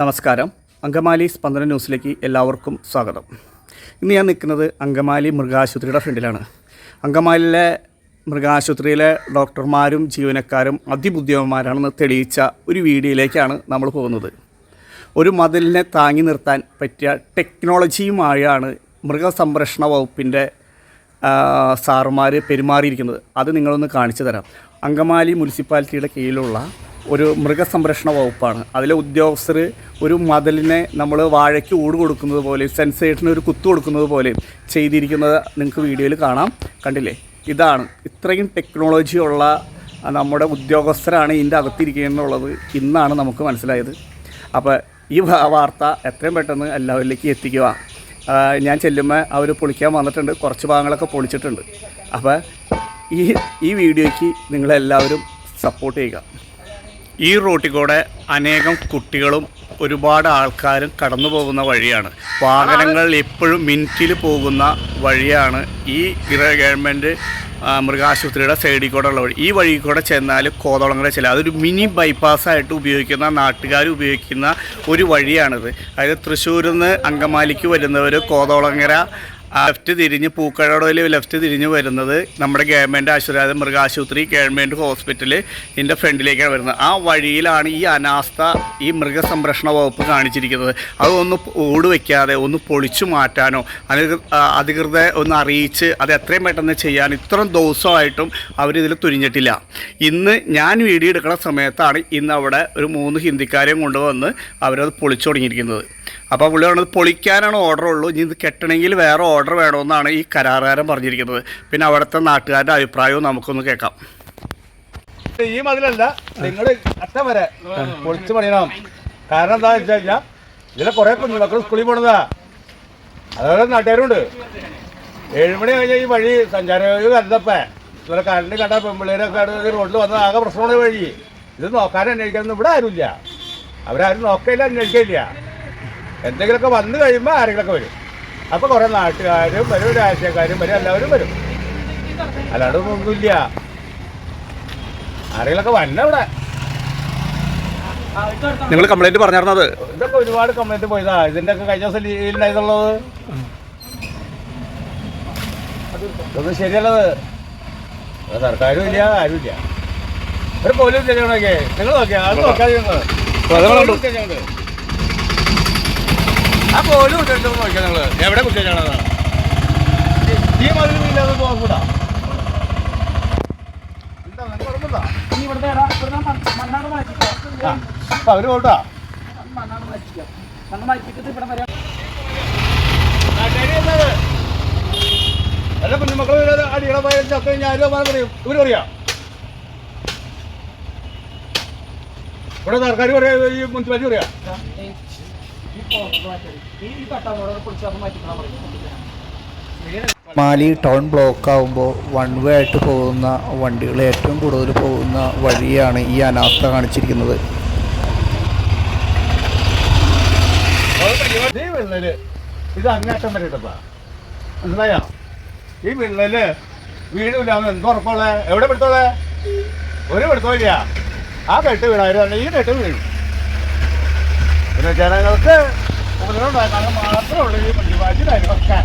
നമസ്കാരം. അങ്കമാലി സ്പന്ദന ന്യൂസിലേക്ക് എല്ലാവർക്കും സ്വാഗതം. ഇന്ന് ഞാൻ നിൽക്കുന്നത് അങ്കമാലി മൃഗാശുപത്രിയുടെ ഫ്രണ്ടിലാണ്. അങ്കമാലിയിലെ മൃഗാശുപത്രിയിലെ ഡോക്ടർമാരും ജീവനക്കാരും അതിബുദ്ധിമാരാണെന്ന് തെളിയിച്ച ഒരു വീഡിയോയിലേക്കാണ് നമ്മൾ പോകുന്നത്. ഒരു മതിലിനെ താങ്ങി നിർത്താൻ പറ്റിയ ടെക്നോളജിയുമായാണ് മൃഗസംരക്ഷണ വകുപ്പിന്റെ സാറുമാർ പെരുമാറിയിരിക്കുന്നത്. അത് നിങ്ങളൊന്ന് കാണിച്ചു തരാം. അങ്കമാലി മുനിസിപ്പാലിറ്റിയുടെ കീഴിലുള്ള ഒരു മൃഗസംരക്ഷണ വകുപ്പാണ്. അതിലെ ഉദ്യോഗസ്ഥർ ഒരു മതിലിനെ നമ്മൾ വാഴയ്ക്ക് ഊട് കൊടുക്കുന്നത് പോലെ സെൻസേറ്റിന് ഒരു കുത്തു കൊടുക്കുന്നത് പോലെ ചെയ്തിരിക്കുന്നത് നിങ്ങൾക്ക് വീഡിയോയിൽ കാണാം. കണ്ടില്ലേ? ഇതാണ്. ഇത്രയും ടെക്നോളജി ഉള്ള നമ്മുടെ ഉദ്യോഗസ്ഥരാണ് ഇതിന്റെ അകത്തിരിക്കുന്നുള്ളത് ഇന്നാണ് നമുക്ക് മനസ്സിലായത്. അപ്പോൾ ഈ വാർത്ത എത്രയും പെട്ടെന്ന് എല്ലാവരിലേക്ക് എത്തിക്കുക. ഞാൻ ചെല്ലുമ്പോൾ അവർ പൊളിക്കാൻ വന്നിട്ടുണ്ട്. കുറച്ച് ഭാഗങ്ങളൊക്കെ പൊളിച്ചിട്ടുണ്ട്. അപ്പോൾ ഈ ഈ വീഡിയോയ്ക്ക് നിങ്ങളെല്ലാവരും സപ്പോർട്ട് ചെയ്യുക. ഈ റൂട്ടിൽ കൂടെ അനേകം കുട്ടികളും ഒരുപാട് ആൾക്കാരും കടന്നു പോകുന്ന വഴിയാണ്. വാഹനങ്ങൾ എപ്പോഴും മിനിറ്റിൽ പോകുന്ന വഴിയാണ് ഈ ഗവൺമെന്റ് മൃഗാശുപത്രിയുടെ സൈഡിൽ കൂടെ ഉള്ള വഴി. ഈ വഴി കൂടെ ചെന്നാൽ കോതളങ്ങര ചെല്ലുക. അതൊരു മിനി ബൈപ്പാസായിട്ട് ഉപയോഗിക്കുന്ന നാട്ടുകാർ ഉപയോഗിക്കുന്ന ഒരു വഴിയാണിത്. അതായത് തൃശ്ശൂരിൽ നിന്ന് അങ്കമാലിക്ക് വരുന്നവർ കോതളങ്ങര ലെഫ്റ്റ് തിരിഞ്ഞ് പൂക്കഴോടയിൽ ലെഫ്റ്റ് തിരിഞ്ഞ് വരുന്നത് നമ്മുടെ ഗവൺമെന്റ് ആശുപത്രി മൃഗാശുപത്രി ഗവൺമെന്റ് ഹോസ്പിറ്റൽ ഇതിന്റെ ഫ്രണ്ടിലേക്കാണ് വരുന്നത്. ആ വഴിയിലാണ് ഈ അനാസ്ഥ ഈ മൃഗസംരക്ഷണ വകുപ്പ് കാണിച്ചിരിക്കുന്നത്. അതൊന്ന് ഓട് വയ്ക്കാതെ ഒന്ന് പൊളിച്ചു മാറ്റാനോ അധികൃ അധികൃതരെ ഒന്ന് അറിയിച്ച് അത് എത്രയും പെട്ടെന്ന് ചെയ്യാൻ ഇത്രയും ദിവസമായിട്ടും അവരിതിൽ തുരിഞ്ഞിട്ടില്ല ഇന്ന് ഞാൻ വീഡിയോ എടുക്കുന്ന സമയത്താണ് ഇന്ന് അവിടെ ഒരു മൂന്ന് ഹിന്ദിക്കാരെയും കൊണ്ടുവന്ന് അവരത് പൊളിച്ചു തുടങ്ങിയിരിക്കുന്നത്. അപ്പോൾ പുള്ളി പറഞ്ഞത് പൊളിക്കാനാണ് ഓർഡർ ഉള്ളൂ. ഇനി ഇത് കെട്ടണമെങ്കിൽ വേറെ ഓർഡർ വേണമെന്നാണ് ഈ കരാറുകാരൻ പറഞ്ഞിരിക്കുന്നത്. പിന്നെ അവിടുത്തെ നാട്ടുകാരുടെ അഭിപ്രായവും നമുക്കൊന്ന് കേൾക്കാം. ഈ മതിലല്ല നിങ്ങൾ അറ്റം വരെ പൊളിച്ചു പണിയണം. കാരണം എന്താ വെച്ച് കഴിഞ്ഞാൽ ഇതിലെ കുറെ കുഞ്ഞുമക്കൾ സ്കൂളിൽ പോണതാ. അതുപോലെ നാട്ടുകാരുണ്ട്. ഏഴുമണി കഴിഞ്ഞാൽ ഈ വഴി സഞ്ചാരയോഗി കരുതപ്പേ ഇവരെ കരണ്ട് കണ്ട പെമ്പിള്ളേരൊക്കെ റോഡിൽ വന്ന ആകെ പ്രശ്നമാണ് വഴി. ഇത് നോക്കാൻ അന്വേഷിക്കാൻ ഇവിടെ ആരുമില്ല. അവരാരും നോക്കയില്ല അന്വേഷിക്കില്ല എന്തെങ്കിലുമൊക്കെ വന്നു കഴിയുമ്പോൾ ആരെങ്കിലുമൊക്കെ വരും. അപ്പോൾ കുറേ നാട്ടുകാരും വരും രാഷ്ട്രീയക്കാരും വരും എല്ലാവരും വരും. അല്ലാണ്ട് ഒന്നുമില്ല. ആരെങ്കിലൊക്കെ വന്ന ഇവിടെ. നിങ്ങൾ കംപ്ലൈന്റ് പറഞ്ഞിരുന്നത് ഇതൊക്കെ ഒരുപാട് കംപ്ലൈന്റ് പോയതാ. ഇതിന്റെ ഒക്കെ കഴിഞ്ഞ ദിവസം ലീവിലുണ്ടായിരുന്നുള്ളത്. ഇതൊന്നും ശരിയല്ലത്. സർക്കാരും ഇല്ല ആരും ഇല്ല. ഒരു പോലീസ് സ്റ്റേഷനൊക്കെ നിങ്ങൾ നോക്കിയാ അത് നോക്കാതെ ഇരുന്നത്. പോലീസ് നോക്കിയാൽ നിങ്ങൾ എവിടെ കുട്ടിയാണ് ഈ മതിൽ ഇല്ലാതെ പോകാൻ കൂടാ. എന്താ നിനക്ക് ഉറപ്പുണ്ടോ? ആ, അപ്പൊ അവർ പോട്ടാ. അല്ല കുഞ്ഞുമക്കൾ അടികളെ പോയ ചക്ക ഞാനും പറയും. ഇവർ പറയാ. ഇവിടെ സർക്കാർ പറയാ ഈ മുനിസിപ്പാലിറ്റി പറയാ. മാലി ടൗൺ ബ്ലോക്ക് ആകുമ്പോൾ വൺ വേ ആയിട്ട് പോകുന്ന വണ്ടികൾ ഏറ്റവും കൂടുതൽ പോകുന്ന വഴിയാണ് ഈ അനാസ്ഥ കാണിച്ചിരിക്കുന്നത്. ഈ വിള്ളൽ ഇത് അങ്ങേറ്റം വരെ ഇട്ടപ്പാ മനസ്സിലായോ? ഈ വിള്ളൽ വീടില്ലാന്ന് എന്ത് ഉറപ്പുള്ളേ? എവിടെ പെടുത്തോളെ ഒരു പെടുത്തോല്ല ആ കെട്ട് വീണായിരുന്നു ഈ കെട്ട് പിന്നെ ജനങ്ങൾക്ക് ഉപദ്രവം ഉണ്ടാക്കാൻ മാത്രമേ ഉള്ളൂ ഈ മുനിസിപ്പാലിറ്റി കാര്യങ്ങളൊക്കെ